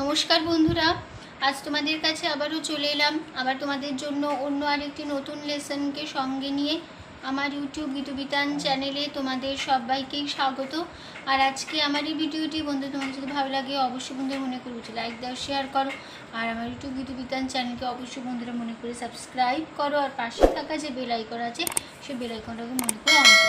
নমস্কার বন্ধুরা, আজ তোমাদের কাছে আবারও চলে এলাম। আবার তোমাদের জন্য অন্য আরেকটি নতুন লেসনকে সঙ্গে নিয়ে আমার ইউটিউব গীতবিতান চ্যানেলে তোমাদের সবাইকেই স্বাগত। আর আজকে আমার এই ভিডিওটি বন্ধু, তোমাদের যদি ভালো লাগে অবশ্যই বন্ধুরা মনে করে উঠে লাইক দাও শেয়ার করো। আর আমার ইউটিউব গীতবিতান চ্যানেলকে অবশ্যই বন্ধুরা মনে করে সাবস্ক্রাইব করো। আর পাশে থাকা যে বেল আইকন আছে সেই বেল আইকনটাকে মনে করে অন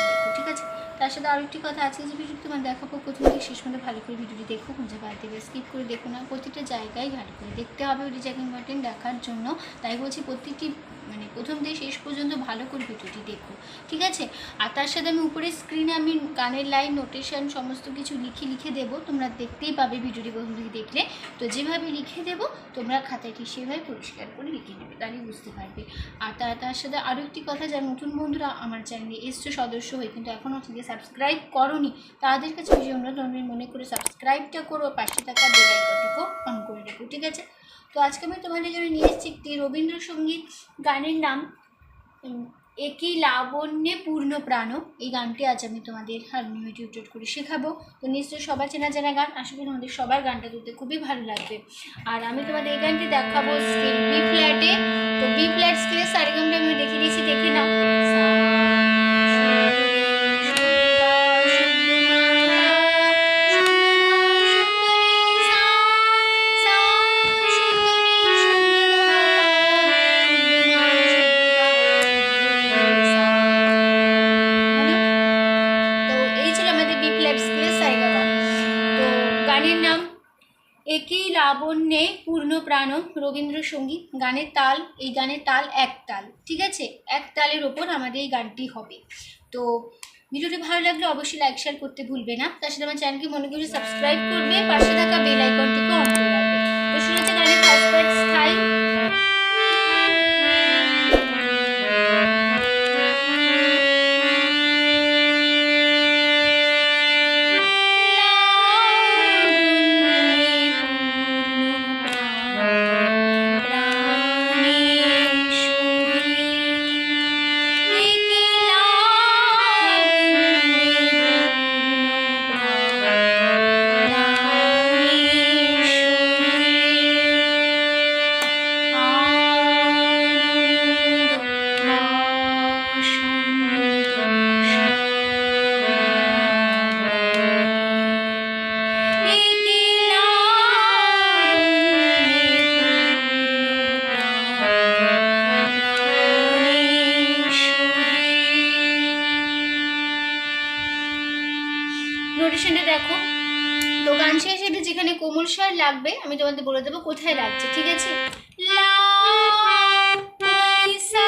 তার সাথে আরও একটি কথা আছে যে ভিডিও তোমার দেখাবো প্রথম থেকে শেষ পর্যন্ত ভালো করে ভিডিওটি দেখো খুঁজে বাদ দেবে স্কিপ করে দেখো না, প্রতিটা জায়গায় ভালো করে দেখতে হবে ওই রিজার্ভ ইম্পর্টেন্ট দেখার জন্য। তাই বলছি প্রত্যেকটি মানে প্রথম থেকে শেষ পর্যন্ত ভালো করে ভিডিওটি দেখো, ঠিক আছে? আর তার সাথে আমি উপরে স্ক্রিনে আমি গানের লাইন নোটেশন সমস্ত কিছু লিখে লিখে দেবো, তোমরা দেখতেই পাবে ভিডিওটি প্রথম থেকে দেখলে। তো যেভাবে লিখে দেবো, তোমরা ঠিক সেভাবে পরিষ্কার করে লিখে নেবে তাহলে বুঝতে পারবে। আর তার তার সাথে আরও একটি কথা, যারা নতুন বন্ধুরা আমার চ্যানেলে এসছো, সদস্য হয়ে কিন্তু এখনও থেকে সাবস্ক্রাইব করনি, তাদের কাছে জন্য তুমি মনে করে সাবস্ক্রাইবটা করো, পাশে থাকা বেল আইকনটাকেও অন করে রেখো, ঠিক আছে? তো আজকে আমি তোমাদের জন্য নিয়ে এসেছি একটি রবীন্দ্রসঙ্গীত গানের নাম একই লাবণ্যে পূর্ণ প্রাণ। এই গানটি আজ আমি তোমাদের হারমোনিয়ামে টিউটোর করে শেখাবো। তো নিশ্চয়ই সবার চেনা চেনা গান। আশা করি তোমাদের সবার গানটা তুলতে খুবই ভালো লাগবে। আর আমি তোমাদের এই গানটি দেখাবো স্কেল বি ফ্ল্যাটে। তো বি ফ্ল্যাট স্কেলের সারিগামটা আমি দেখিয়ে দিয়েছি, দেখে নাও। পূর্ণ প্রাণ রবীন্দ্রসঙ্গীত, গানের তাল, এই গানের তাল এক তাল, ঠিক আছে? এক তালের ওপর আমাদের এই গানটি হবে। তো ভিডিওটি ভালো লাগলে অবশ্যই লাইক শেয়ার করতে ভুলবে না। তার সাথে আমার চ্যানেলকে মনে করে সাবস্ক্রাইব করবে। পাশে থাকা বেল আইকনটিকে অন করে রাখবে। তো শুনেছে গানের ফার্স্ট পার্ট স্থায়ী স্বর লাগবে? আমি তোমাদের বলে দেবো কোথায় লাগছে ঠিক আছে? লা, নি, সা,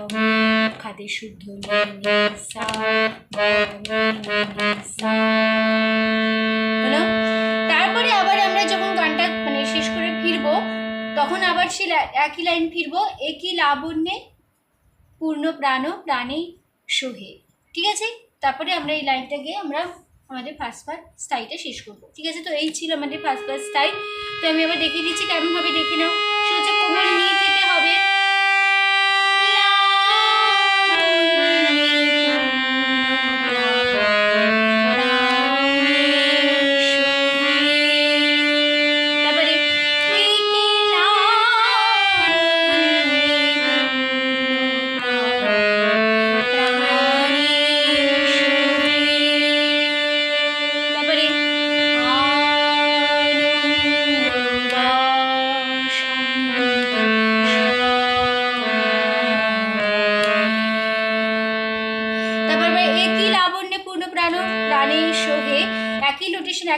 হাতে শুদ্ধ তারপরে আবার আমরা যখন গানটা মানে শেষ করে ফিরবো, তখন আবার সে একই লাইন ফিরবো, একই লাবণ্যে পূর্ণ প্রাণ প্রাণে সোহে। ঠিক আছে? তারপরে আমরা এই লাইনটা গিয়ে আমরা আমাদের ফার্স্ট পার্ট স্টাইটা শেষ করব। ঠিক আছে? তো এই ছিল আমাদের ফার্স্ট পার্ট স্টাই তো আমি আবার দেখিয়ে দিচ্ছি, কেমনভাবে দেখে নাও। সে হচ্ছে কোমর নিয়ে যেতে হবে।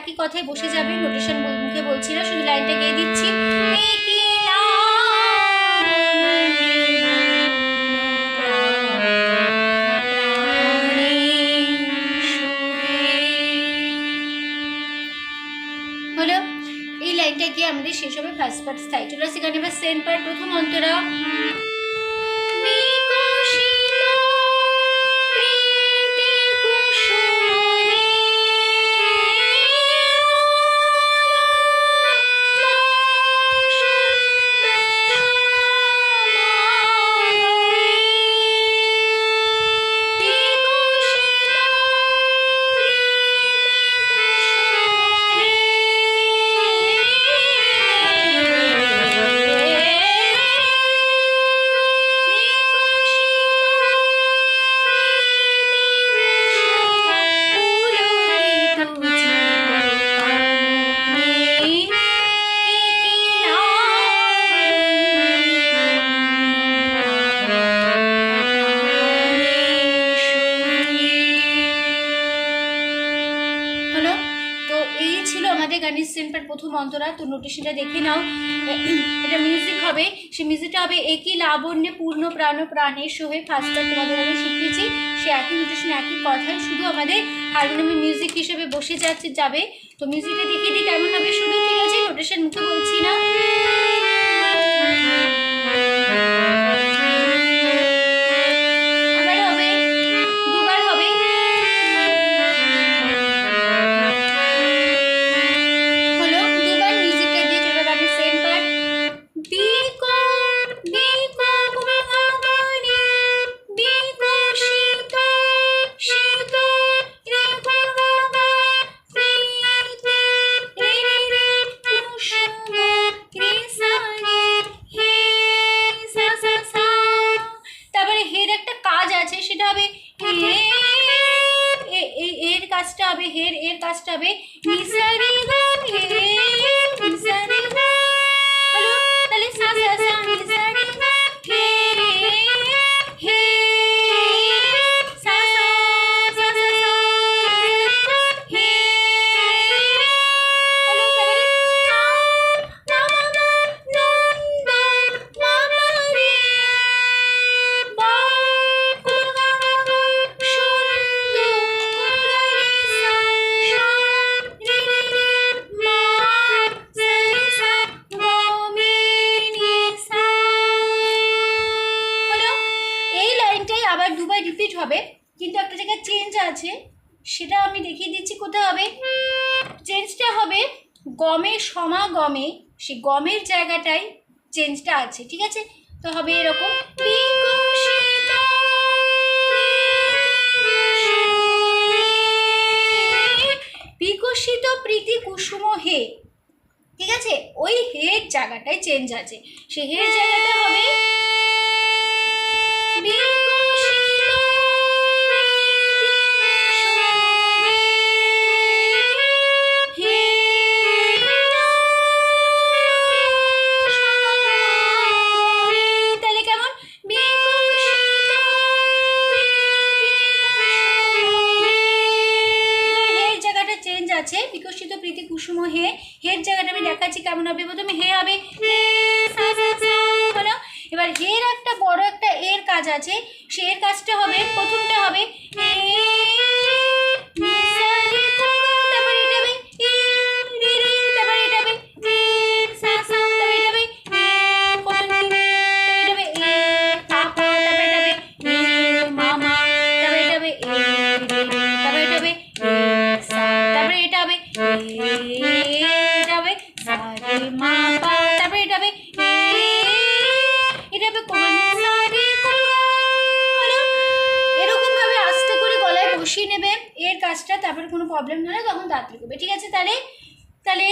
একই কথায় বসে যাবে লোটেশন মুখে বলছি না, শুধু লাইনটা গেয়ে দিচ্ছি। হলো, এই লাইনটা গিয়ে আমাদের শেষ হবে ফার্স্ট পার্ট স্থায়ী চলে আসছে এখানে এবার সেন্ট পার্ট প্রথম অন্তরা। অন্তরা তো নোটিশনটা দেখে নাও। এটা মিউজিক হবে। সেই মিউজিকটা হবে একই লাবণ্যে পূর্ণ প্রাণ, প্রাণের সোহে ফার্স্টটা তোমাদের আমি শিখিয়েছি। সে একই নোটিশন একই কথায় শুধু আমাদের হারমোনিয়ামে মিউজিক হিসেবে বসে যাচ্ছে, যাবে। তো মিউজিকটা দেখে দিই কেমন হবে? শুধু ঠিক আছে নোটেশন মুখে বলছি না। চেঞ্জটা হবে গমের সমাগমে, সেই গমের জায়গাটায় চেঞ্জটা আছে, ঠিক আছে? তো হবে এরকম। বিকশিত প্রীতি কুসুম হে, ঠিক আছে? ওই হের জায়গাটায় চেঞ্জ আছে। সে হের জায়গাটা হবে হবে প্রথমে হে হবে এবার হের একটা বড় একটা এর কাজ আছে, সে এর কাজটা হবে, প্রথমটা হবে প্রবলেম না তখন তাড়াতাড়ি করবে ঠিক আছে তাহলে? তাহলে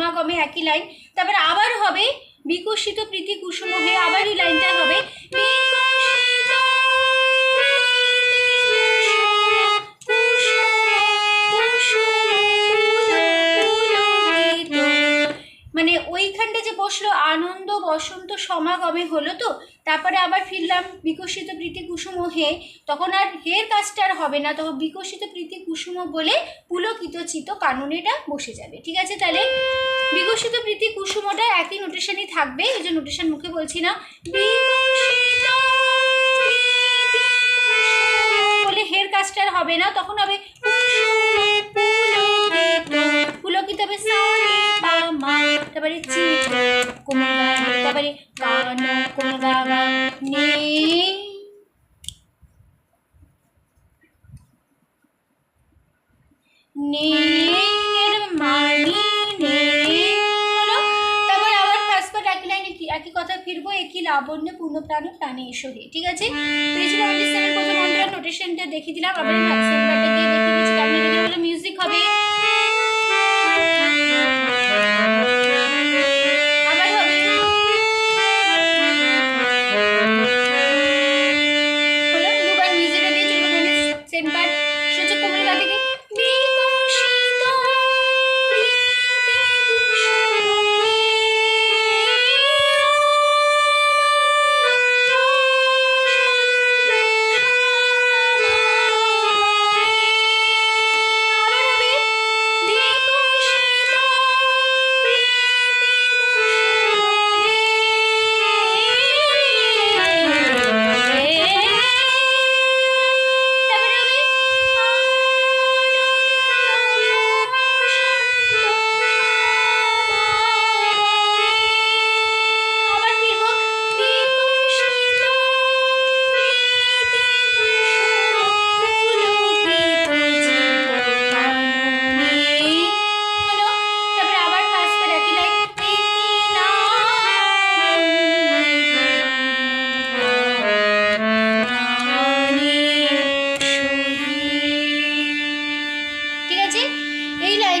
সমাগমে একই লাইন। তারপরে আবার হবে বিকশিত প্রীতি কুসুম হয়ে আবার এই লাইনটা হবে মানে ওইখানটা যে বসল, আনন্দ বসন্ত সমাগমে হলো তো তারপরে আবার ফিরলাম বিকশিত প্রীতি কুসুম হে। তখন আর হের কাজটা আর হবে না, তখন বিকশিত প্রীতি কুসুম বলে পুলকিত চিত কানুনেটা বসে যাবে। ঠিক আছে তাহলে? বিকশিত প্রীতি কুসুমটা একই নোটেশনই থাকবে, এই যে নোটেশন মুখে বলছি না। বলে হের কাজটা আর হবে না, তখন হবে পুলকিত। হবে সা রে পা মা তারপরে তারপরে কান একই লাইনে একই কথা ফিরবো, একই লাবণ্য পূর্ণ প্রাণ প্রাণে এসো ঠিক আছে? নোটেশনটা দেখিয়ে দিলাম। আবার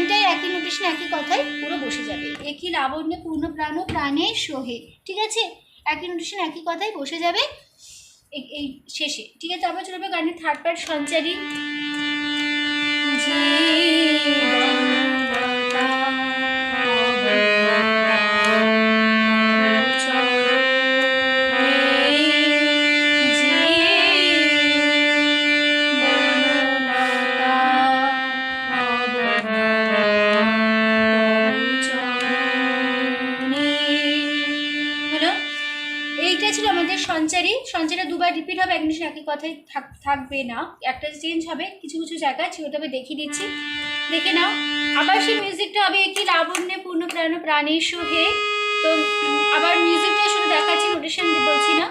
লাইনটাই একই নোটেশন একই কথায় পুরো বসে যাবে। একই লাবণ্যে পূর্ণ প্রাণ ও প্রাণে সোহে ঠিক আছে? একই নোটেশন একই কথায় বসে যাবে এই- শেষে, ঠিক আছে? আবার চলবে গানের থার্ড পার্ট সঞ্চারী। নিশে একই কথাই থাক- থাকবে না। একটা চেঞ্জ হবে, কিছু কিছু জায়গায় সেটা আমি দেখিয়ে দিচ্ছি। দেখে নাও। আবার সেই মিউজিকটা হবে কি? লাবণ্যে পূর্ণ প্রাণ প্রাণী হে তো আবার মিউজিকটা শুধু দেখাচ্ছি নোটেশন বলছি না।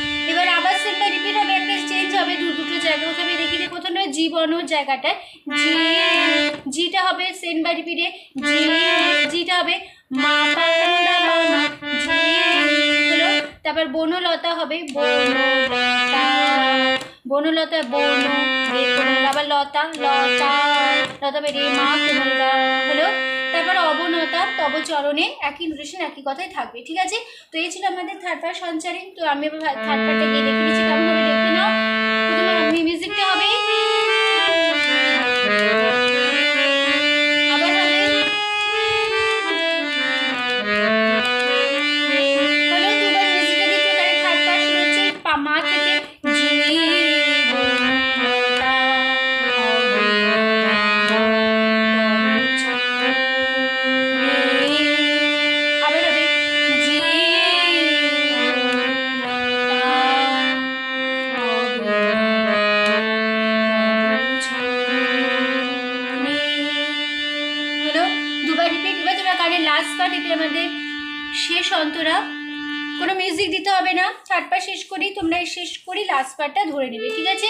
এবার আবার সেটা রিপিট হবে, একটা চেঞ্জ হবে, দু দুটো জায়গা। হবে দেখি রে প্রথমে জীবনের জায়গাটায় জি, জিটা হবে সেন বা রিপিটে জি, জিটা হবে মা পা কোমলগা মা মা জি, হলো, তারপর বনলতা হবে, বনলতা। বন আবার লতা লতা লতা রে, মা কোমল তব চরণে একই নোটেশন একই কথাই থাকবে, ঠিক আছে? তো এই ছিল আমাদের থার্ড পার্ট সঞ্চারিং তো আমি থার্ড পার্টটা গিয়ে দেখে নিচ্ছি কেমন হবে দেখে নাও। প্রথমে আমি মিউজিকটা হবে। লাস্ট আমাদের শেষ অন্তরা। কোনো মিউজিক দিতে হবে না। পার্ট শেষ করি তোমরা শেষ করি লাস্ট পার্টটা ধরে নেবে, ঠিক আছে?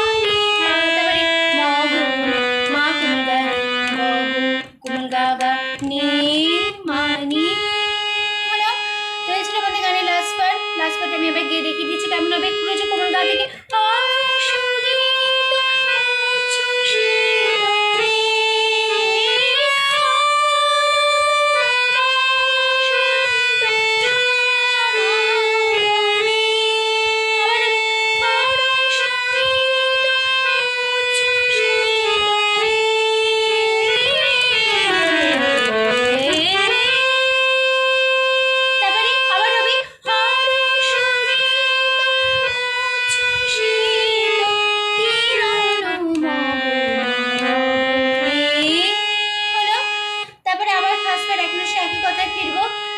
আমি এবার গিয়ে দেখিয়ে দিয়েছি কেমন হবে। একই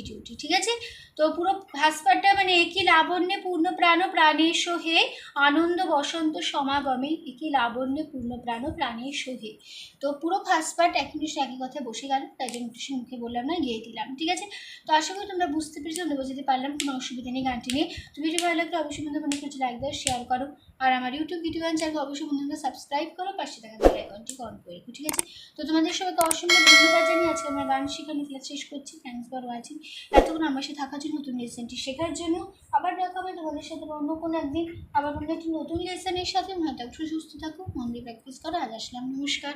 ভিডিওটি ঠিক আছে? তো পুরো ভাস্পারটা মানে একই লাবণ্যে পূর্ণ প্রাণ প্রাণের সোহে আনন্দ বসন্ত সমাগমে একই লাবণ্যে পূর্ণ প্রাণ প্রাণের সোহে। তো পুরো ফার্স্ট এক মিনিট একই কথা বসে গেল তাই জন্য কিছু মুখে বললাম না গিয়ে দিলাম ঠিক আছে? তো আশা করি তোমরা বুঝতে পেরেছ তোমরা বোঝাতে পারলাম কোনো অসুবিধা নেই গানটি নিয়ে। তো ভিডিও ভালো লাগলে অবশ্যই বন্ধু মনে করছে লাইক দাও শেয়ার করো। আর আমার ইউটিউব ভিডিও চ্যানেল অবশ্যই বন্ধুরা সাবস্ক্রাইব করো পাশে থাকা বেল আইকনটি অন করে রেখো, ঠিক আছে? তো তোমাদের সবাইকে অসংখ্য ধন্যবাদ জানিয়ে আজকে আমরা গান শেখানো ক্লাস শেষ করছি থ্যাংকস ফর ওয়াচিং এতক্ষণ আমার সাথে থাকার জন্য নতুন লেসনটি শেখার জন্য। আবার দেখা হবে তোমাদের সাথে অন্য কোনো একদিন। আবার কোনো একটি নতুন লেসনের সাথে। হয়তো একটু সুস্থ থাকো মন্দির প্র্যাকটিস করো। আজ আসলাম। নমস্কার।